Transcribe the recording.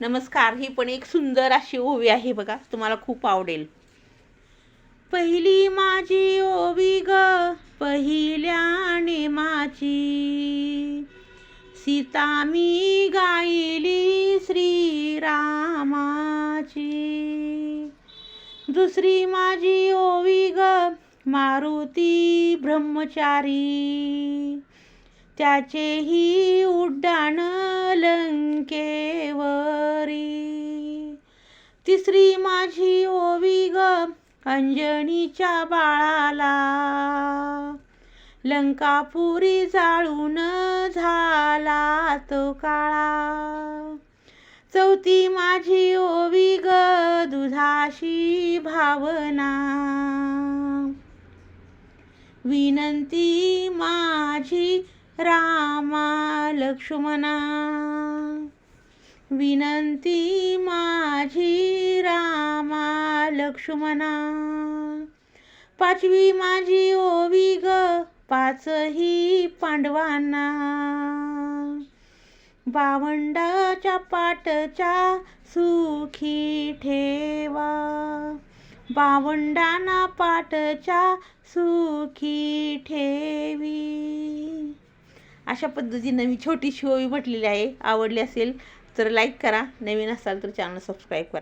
नमस्कार ही पण एक सुंदर अशी ओवी आहे बघा तुम्हाला खूप आवडेल. पहिली माझी ओवी ग पहिल्या नेमाची सीता मी गायली श्रीरामाची. दुसरी माझी ओवी ग मारुती ब्रह्मचारी. त्याचेही उड्डाण लंकेवर. तिसरी माझी ओवी ग अंजनीच्या बाळाला. लंकापुरी जाळून झाला तो काळा. चौथी माझी ओवी ग दुधाशी भावना. विनंती माझी रामा लक्ष्मणा. विनंती माझी रामा लक्ष्मणा. पाचवी माझी ओवी ग पाचही पांडवांना. बावंडाच्या पाटच्या सुखी ठेवा. बावंडाना पाटच्या सुखी ठेवी. अशा पद्धतीनं मी छोटीशी ओवी म्हटलेली आहे. आवडली असेल तर लाईक करा. नवीन असाल तर चॅनल सबस्क्राईब करा.